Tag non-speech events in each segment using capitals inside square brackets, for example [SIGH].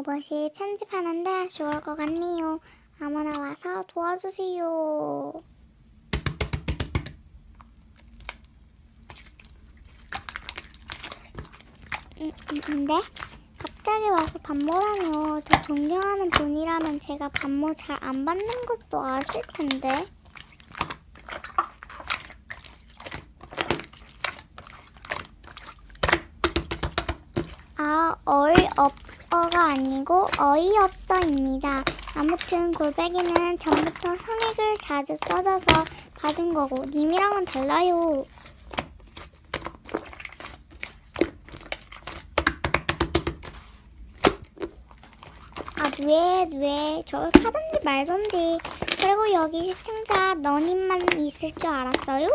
오버실 편집하는데 좋을 것 같네요. 아무나 와서 도와주세요. 음, 음, 근데 갑자기 와서 반모라뇨. 저 존경하는 분이라면 제가 반모 잘 안 받는 것도 아실 텐데. 아, 어이없어가 아니고 어이없어입니다. 아무튼 골뱅이는 전부터 성액을 자주 써줘서 봐준 거고 님이랑은 달라요. 아, 왜, 왜, 저 하던지 말던지. 그리고 여기 시청자 너님만 있을 줄 알았어요?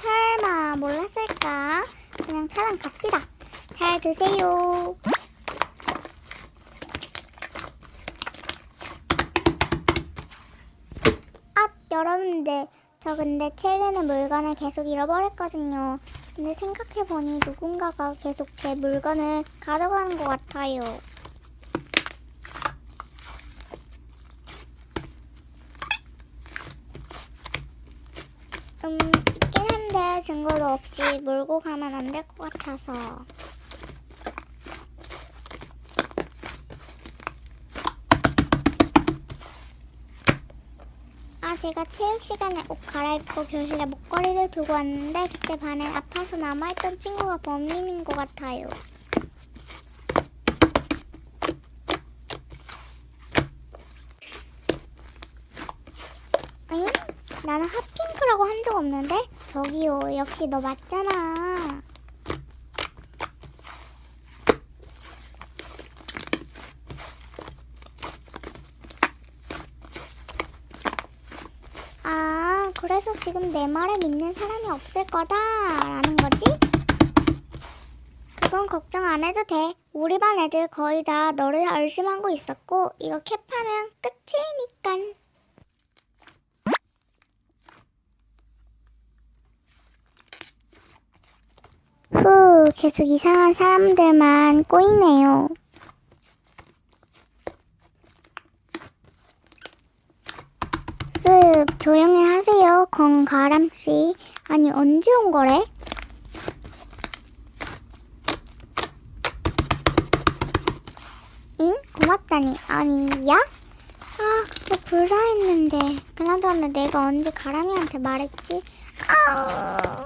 설마 몰랐을까? 차랑 갑시다. 잘 드세요. 아, 여러분들. 저 근데 최근에 물건을 계속 잃어버렸거든요. 근데 생각해보니 누군가가 계속 제 물건을 가져가는 것 같아요. 음, 있긴 증거도 없이 몰고 가면 안 될 것 같아서. 아, 제가 체육 시간에 옷 갈아입고 교실에 목걸이를 두고 왔는데 그때 반에 아파서 남아있던 친구가 범인인 것 같아요. 응? 나는 핫핑크라고 한 적 없는데? 저기요, 역시 너 맞잖아. 아, 그래서 지금 내 말을 믿는 사람이 없을 거다라는 거지? 그건 걱정 안 해도 돼. 우리 반 애들 거의 다 너를 의심하고 있었고, 이거 캡하면 끝이니깐. 후, 계속 이상한 사람들만 꼬이네요. 습, 조용히 하세요, 건가람씨. 아니, 언제 온 거래? 잉? 고맙다니. 아니, 야? 아, 그거 불사했는데. 그나저나 내가 언제 가람이한테 말했지? 아. 아,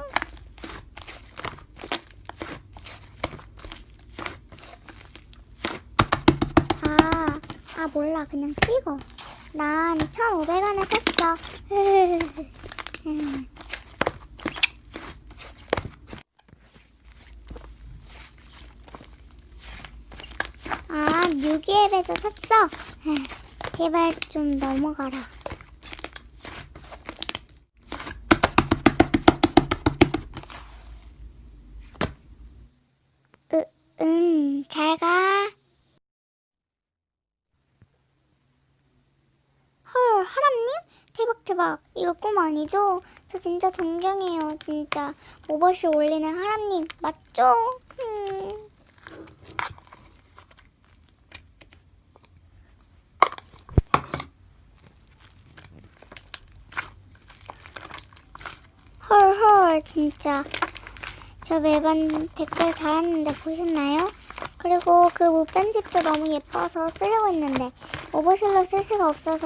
아 몰라 그냥 찍어. 난 1,500원에 샀어. [LAUGHS] 아, 뮤기앱에서 샀어. [LAUGHS] 제발 좀 넘어가라. 대박. 이거 꿈 아니죠? 저 진짜 존경해요, 진짜. 오버실 올리는 하람님, 맞죠? 음. 헐, 헐, 진짜. 저 매번 댓글 달았는데 보셨나요? 그리고 그 무편집도 너무 예뻐서 쓰려고 했는데 오버실로 쓸 수가 없어서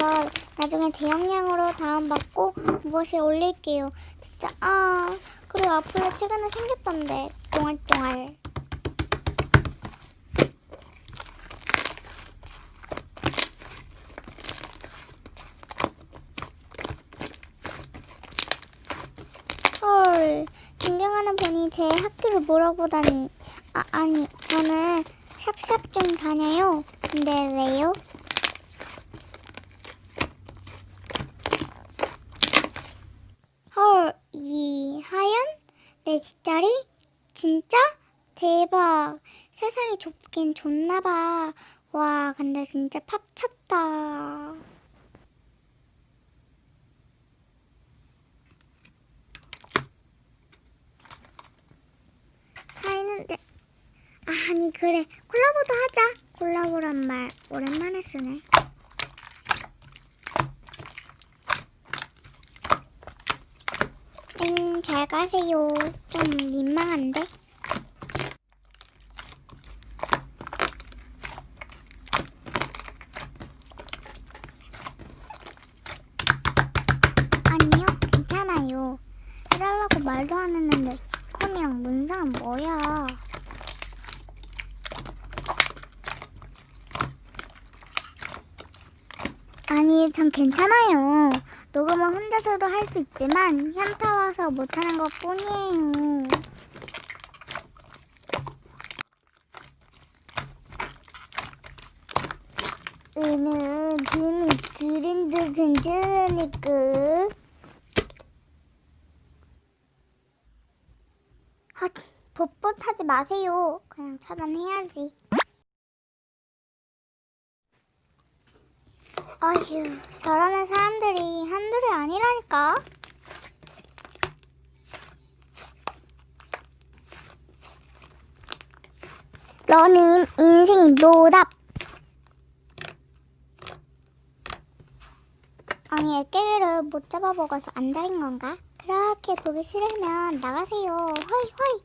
나중에 대용량으로 다운받고 오버실 올릴게요. 진짜 아 그리고 앞으로 최근에 생겼던데 똥알똥알 헐 존경하는 분이 제 학교를 물어보다니 아 아니 저는 샵샵 좀 다녀요. 근데 왜요? 내 뒷자리? 진짜? 대박. 세상이 좁긴 좁나봐. 와, 근데 진짜 팝 쳤다. 사이는데. 네. 아, 아니, 그래. 콜라보도 하자. 콜라보란 말 오랜만에 쓰네. 음, 잘 가세요. 좀 민망한데? 아니요 괜찮아요. 해달라고 말도 안 했는데 이콘이랑 문상은 뭐야? 아니, 전 괜찮아요. 녹음은 혼자서도 할 수 있지만 현타 와서 못하는 것 뿐이에요. 으는 드는 그린도 괜찮으니까. 아, 봇봇하지 마세요. 그냥 차단해야지. 아휴, 저러는 사람들이 한둘이 아니라니까. 너님 인생이 노답. 아니, 애깨기를 못 잡아먹어서 안 달인 건가? 그렇게 보기 싫으면 나가세요. 허이,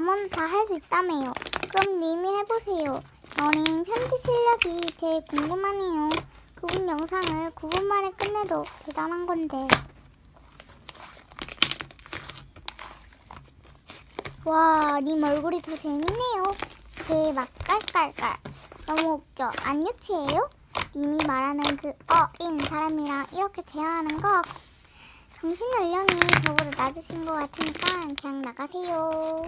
아무나 다할 수 있다며요. 그럼 님이 해보세요. 저는 편지 실력이 제일 궁금하네요. 그분 영상을 9분 만에 끝내도 대단한 건데. 와, 님 얼굴이 더 재밌네요. 대박 깔깔깔. 너무 웃겨. 안 유치해요? 님이 말하는 그 어인 사람이랑 이렇게 대화하는 거 정신 연령이 저보다 낮으신 것 같으니까 그냥 나가세요.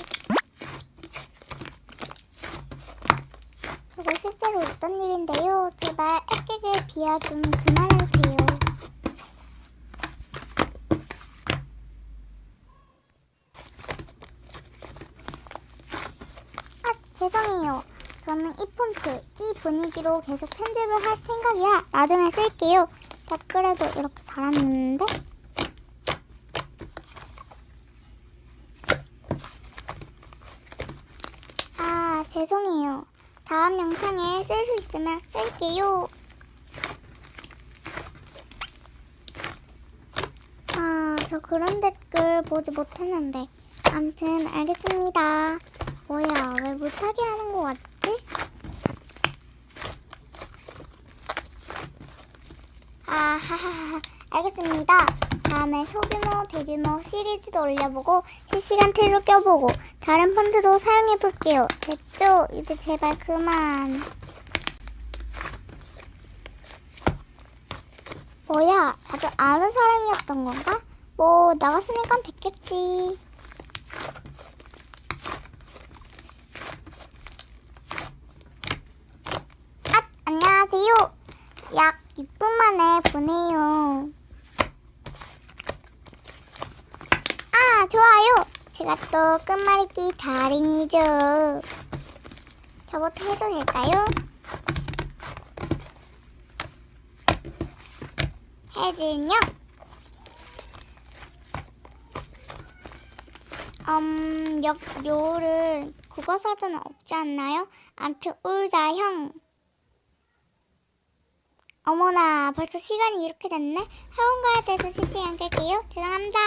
저거 실제로 있던 일인데요. 제발 액객을 비하 좀 그만해주세요. 아, 죄송해요. 저는 이 폰트, 이 분위기로 계속 편집을 할 생각이라 나중에 쓸게요. 댓글에도 이렇게 달았는데. 아, 죄송해요. 다음 영상에 쓸 수 있으면 쓸게요. 아, 저 그런 댓글 보지 못했는데. 암튼, 알겠습니다. 뭐야, 왜 못하게 하는 거 같지? 아, 하하하. 알겠습니다. 다음에 소규모, 대규모 시리즈도 올려보고 실시간 틀도 껴보고 다른 펀드도 사용해볼게요. 됐죠? 이제 제발 그만. 뭐야, 다들 아는 사람이었던 건가? 뭐, 나갔으니까 됐겠지. 아, 안녕하세요. 약 6분 만에 보내요. 아, 좋아요. 제가 또 끝말잇기 달인이죠. 저부터 해도 될까요? 혜진요. 음, 역, 요를 국어 사전은 없지 않나요? 암튼 울자 형. 어머나, 벌써 시간이 이렇게 됐네? 학원 가야 돼서 실시간 끌게요. 죄송합니다.